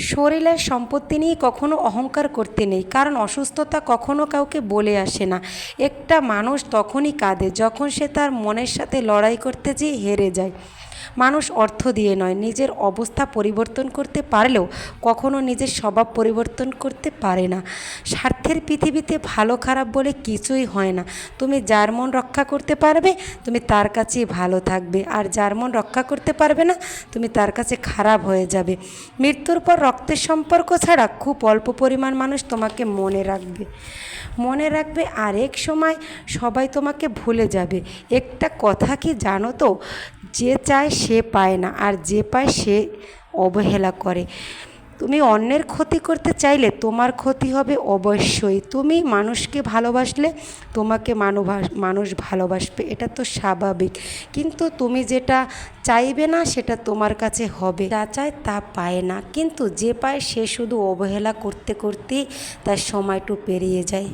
শরীরের সম্পত্তি নিয়ে কখনো অহংকার করতে নেই, কারণ অসুস্থতা কখনো কাউকে বলে আসে না। একটা মানুষ তখনই কাঁদে যখন সে তার মনের সাথে লড়াই করতে যেয়ে হেরে যায়। মানুষ অর্থ দিয়ে নয়, নিজের অবস্থা পরিবর্তন করতে পারলেও কখনো নিজের স্বভাব পরিবর্তন করতে পারে না। স্বার্থের পৃথিবীতে ভালো খারাপ বলে কিছুই হয় না। তুমি যার মন রক্ষা করতে পারবে, তুমি তার কাছেই ভালো থাকবে। আর যার মন রক্ষা করতে পারবে না, তুমি তার কাছে খারাপ হয়ে যাবে। মৃত্যুর পর রক্তের সম্পর্ক ছাড়া খুব অল্প পরিমাণ মানুষ তোমাকে মনে রাখবে। মনে রাখবে আর এক সময় সবাই তোমাকে ভুলে যাবে। একটা কথা কি জানো তো? যে চায় সে পায় না, আর যে পায় সে অবহেলা করে। তুমি অন্যের ক্ষতি করতে চাইলে তোমার ক্ষতি হবে অবশ্যই। তুমি মানুষকে ভালোবাসলে তোমাকে মানুষ ভালোবাসবে, এটা তো স্বাভাবিক। কিন্তু তুমি যেটা চাইবে না, সেটা তোমার কাছে হবে। যা চায় তা পায় না, কিন্তু যে পায় সে শুধু অবহেলা করতে, করতেই তার সময়টু পেরিয়ে যায়।